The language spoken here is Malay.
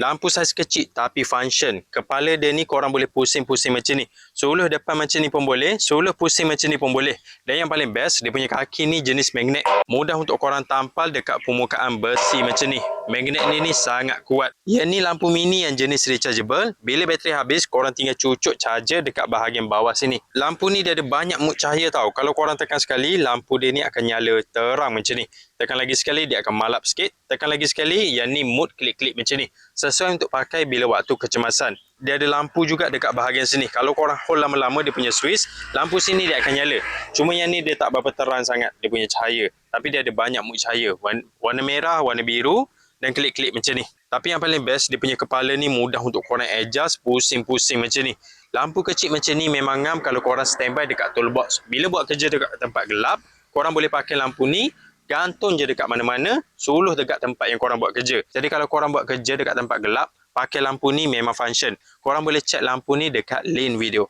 Lampu saiz kecil tapi function. Kepala dia ni korang boleh pusing-pusing macam ni. Suluh depan macam ni pun boleh, suluh pusing macam ni pun boleh. Dan yang paling best, dia punya kaki ni jenis magnet. Mudah untuk korang tampal dekat permukaan besi macam ni. Magnet ni ni sangat kuat. Yang ni lampu mini yang jenis rechargeable. Bila bateri habis, korang tinggal cucuk charger dekat bahagian bawah sini. Lampu ni dia ada banyak mood cahaya tau. Kalau korang tekan sekali, lampu dia ni akan nyala terang macam ni. Tekan lagi sekali, dia akan malap sikit. Tekan lagi sekali, yang ni mood klik-klik macam ni. Sesuai untuk pakai bila waktu kecemasan. Dia ada lampu juga dekat bahagian sini. Kalau korang hold lama-lama dia punya switch, lampu sini dia akan nyala. Cuma yang ni dia tak berapa terang sangat dia punya cahaya. Tapi dia ada banyak mood cahaya. Warna, merah, warna biru dan klik-klik macam ni. Tapi yang paling best, dia punya kepala ni mudah untuk korang adjust, pusing-pusing macam ni. Lampu kecil macam ni memang ngam kalau korang standby dekat toolbox. Bila buat kerja dekat tempat gelap, korang boleh pakai lampu ni gantung je dekat mana-mana, suluh dekat tempat yang korang buat kerja. Jadi kalau korang buat kerja dekat tempat gelap, pakai lampu ni memang function. Korang boleh check lampu ni dekat lane video.